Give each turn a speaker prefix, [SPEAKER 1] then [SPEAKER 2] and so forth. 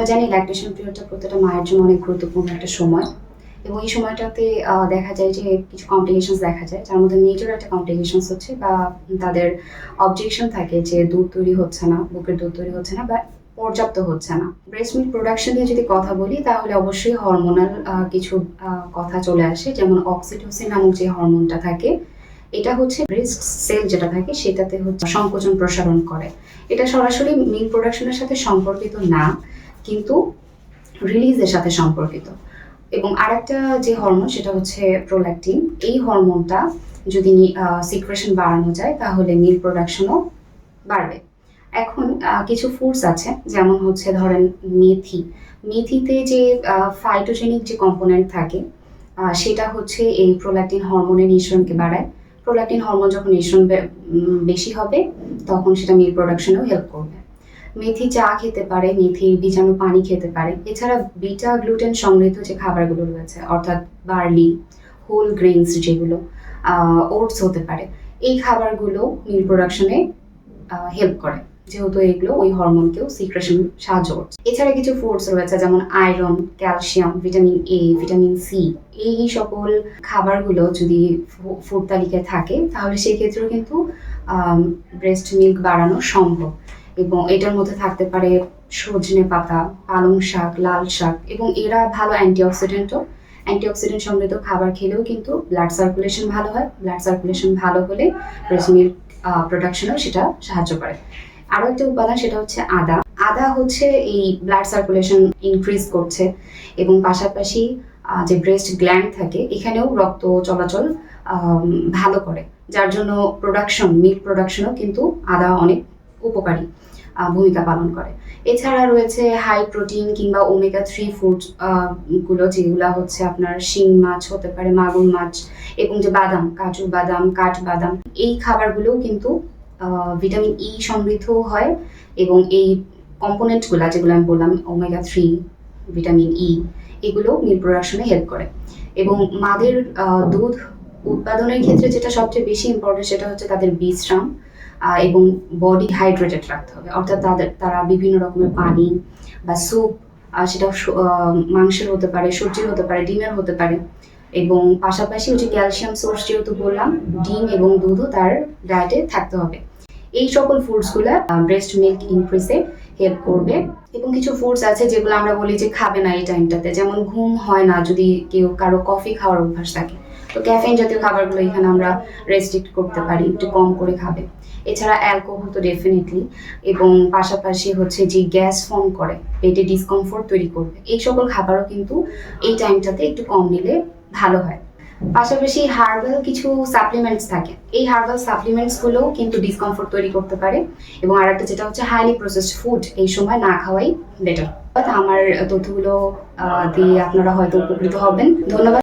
[SPEAKER 1] আমরা জানি ল্যাকটেশন পিরিয়ডটা প্রত্যেকটা মায়ের জন্য অনেক গুরুত্বপূর্ণ একটা সময়। এবং এই সময়টাতে দেখা যায় যে কিছু কমপ্লিকেশনস দেখা যায়, যার মধ্যে মেজর একটা কমপ্লিকেশনস হচ্ছে বা তাদের অবজেকশন থাকে যে দুধ তৈরি হচ্ছে না, বুকের দুধ তৈরি হচ্ছে না বা পর্যাপ্ত হচ্ছে না। ব্রেস্ট মিল্ক প্রোডাকশন নিয়ে যদি কথা বলি, তাহলে অবশ্যই হরমোনাল কিছু কথা চলে আসে, যেমন অক্সিটোসিন নামক যে হরমোনটা থাকে, এটা হচ্ছে ব্রেস্ট সেল যেটা থাকে, সেটাতে হচ্ছে সংকোচন প্রসারণ করে। এটা সরাসরি মিল্ক প্রোডাকশনের সাথে সম্পর্কিত না। কিন্তু রিলিজের সাথে সম্পর্কিত। এবং আরেকটা যে হরমোন সেটা হচ্ছে প্রোল্যাকটিন এই হরমোনটা যদি সিক্রেশন বাড়ানো যায়, তাহলে মিল প্রোডাকশনও বাড়বে। এখন কিছু ফুডস আছে, যেমন হচ্ছে ধরেন মেথি। মেথিতে যে ফাইটোজেনিক যে কম্পোনেন্ট থাকে সেটা হচ্ছে এই প্রোল্যাকটিন হরমোনের নিঃসরণকে বাড়ায়। প্রোল্যাকটিন হরমোন যখন নিঃসরণ বেশি হবে, তখন সেটা মিল্ক প্রোডাকশনেও হেল্প করবে। মেথি চা খেতে পারে মেথির বীজাণু পানি খেতে পারে। এছাড়া বিটা গ্লুটেন সমৃদ্ধ যে খাবারগুলো রয়েছে, অর্থাৎ বার্লি, হোল গ্রেনস যেগুলো ওটস হতে পারে, এই খাবারগুলো মিল প্রোডাকশনে হেল্প করে। যেহেতু এগুলো ওই হরমোনকেও সিক্রেশন সাহায্য করছে। এছাড়া কিছু ফুডস রয়েছে, যেমন iron calcium vitamin A vitamin C এই সকল খাবারগুলো যদি ফুড তালিকায় থাকে, তাহলে সেক্ষেত্রেও কিন্তু ব্রেস্ট মিল্ক বাড়ানো সম্ভব। এবং এটার মধ্যে থাকতে পারে সজনে পাতা, পালং শাক, লাল শাক এবং এরা ভালো অ্যান্টিঅক্সিডেন্টও অ্যান্টিঅক্সিডেন্ট সমৃদ্ধ খাবার খেলেও কিন্তু ব্লাড সার্কুলেশন ভালো হয়। ব্লাড সার্কুলেশন ভালো হলে ব্রেস্ট প্রোডাকশনেও সেটা সাহায্য করে। আরও একটা উপাদান সেটা হচ্ছে আদা। আদা হচ্ছে এই ব্লাড সার্কুলেশন ইনক্রিজ করছে এবং পাশাপাশি যে ব্রেস্ট গ্ল্যান্ড থাকে এখানেও রক্ত চলাচল ভালো করে। যার জন্য প্রোডাকশন মিল্ক প্রোডাকশনও কিন্তু আদা অনেক উপকারী ভূমিকা পালন করে। এছাড়া রয়েছে হাই প্রোটিন কিংবা ওমেগা থ্রি ফুডগুলো যেগুলো হচ্ছে আপনার শিং মাছ হতে পারে, মাগুর মাছ, এবং যে বাদাম, কাজু বাদাম, কাঠ বাদাম, এই খাবারগুলোও কিন্তু ভিটামিন ই সমৃদ্ধ হয় এবং এই কম্পোনেন্টগুলো যেগুলো আমি বললাম ওমেগা থ্রি ভিটামিন ই এগুলো প্রোডাকশনে হেল্প করে। এবং মাদের দুধ উৎপাদনের ক্ষেত্রে যেটা সবচেয়ে বেশি ইম্পর্টেন্ট সেটা হচ্ছে তাদের বিশ্রাম এবং বডি হাইড্রেটেড রাখতে হবে। অর্থাৎ তাদের, তারা বিভিন্ন রকমের পানি বা স্যুপ সেটা মাংসের হতে পারে, সবজির হতে পারে, ডিমের হতে পারে। এবং পাশাপাশি ওই যে ক্যালসিয়াম সোর্স যেহেতু বললাম, ডিম এবং দুধও তার ডায়েটে থাকতে হবে। এই সকল ফুডসগুলো ব্রেস্ট মিল্ক ইনক্রিজে হেল্প করবে। এবং কিছু ফুডস আছে যেগুলো আমরা বলি যে খাবে না এই টাইমটাতে যেমন ঘুম হয় না যদি কেউ কারও কফি খাওয়ার অভ্যাস থাকে। তো ক্যাফেইন জাতীয় খাবারগুলো এখানে আমরা রেস্ট্রিক্ট করতে পারি, একটু কম করে খাবে। এছাড়া অ্যালকোহল তো ডেফিনেটলি এবং পাশাপাশি হচ্ছে যে গ্যাস ফর্ম করে, পেটে ডিসকমফোর্ট তৈরি করবে। এই সকল খাবারও কিন্তু এই টাইমটাতে একটু কম নিলে ভালো হয়। পাশাপাশি হার্বাল কিছু সাপ্লিমেন্টস থাকে। এই হার্বাল সাপ্লিমেন্টস গুলোও কিন্তু ডিসকমফোর্ট তৈরি করতে পারে, এবং আরেকটা যেটা হচ্ছে হাইলি প্রসেসড ফুড এই সময় না খাওয়াই বেটার আমার তথ্যগুলো দিয়ে আপনারা হয়তো উপকৃত হবেন। ধন্যবাদ।